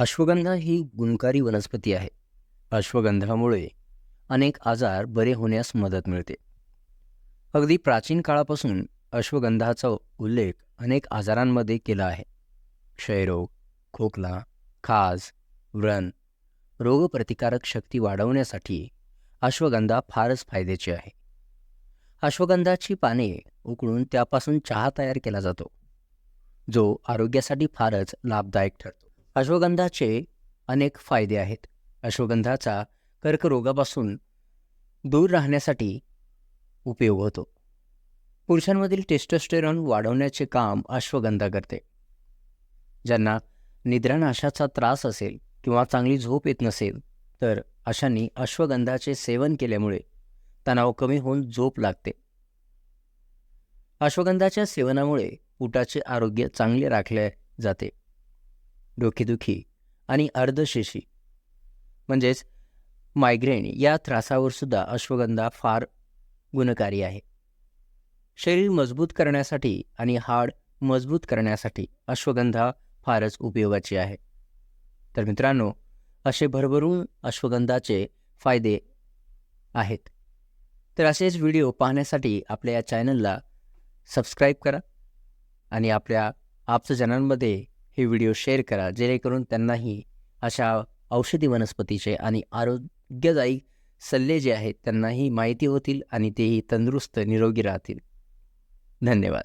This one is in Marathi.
अश्वगंधा ही गुणकारी वनस्पती आहे. अश्वगंधामुळे अनेक आजार बरे होण्यास मदत मिळते. अगदी प्राचीन काळापासून अश्वगंधाचा उल्लेख अनेक आजारांमध्ये केला आहे. क्षयरोग खोकला खाज व्रण रोगप्रतिकारक शक्ती वाढवण्यासाठी अश्वगंधा फारच फायद्याची आहे. अश्वगंधाची पाने उकळून त्यापासून चहा तयार केला जातो जो आरोग्यासाठी फारच लाभदायक ठरतो. अश्वगंधाचे अनेक फायदे आहेत. अश्वगंधाचा कर्करोगापासून दूर राहण्यासाठी उपयोग होतो. पुरुषांमधील टेस्टोस्टेरॉन वाढवण्याचे काम अश्वगंधा करते. ज्यांना निद्रानाशाचा त्रास असेल किंवा चांगली झोप येत नसेल तर अशांनी अश्वगंधाचे सेवन केल्यामुळे तणाव कमी होऊन झोप लागते. अश्वगंधाच्या सेवनामुळे पोटाचे आरोग्य चांगले राखले जाते. डोकेदुखी आणि अर्धशेशी म्हणजेच मायग्रेन या त्रासावर सुद्धा अश्वगंधा फार गुणकारी आहे. शरीर मजबूत करण्यासाठी आणि हाड मजबूत करण्यासाठी अश्वगंधा फारच उपयोगाची आहे. तर मित्रांनो असे भरभरून अश्वगंधाचे फायदे आहेत. तर असेच व्हिडिओ पाहण्यासाठी आपल्या या चॅनलला सबस्क्राईब करा आणि आपल्या आपचं जणांमध्ये हे व्हिडिओ शेअर करा जेणेकरून त्यांनाही अशा औषधी वनस्पतीचे आणि आरोग्यदायी सल्ले जे आहेत त्यांनाही माहिती होतील आणि तेही तंदुरुस्त निरोगी राहतील. धन्यवाद.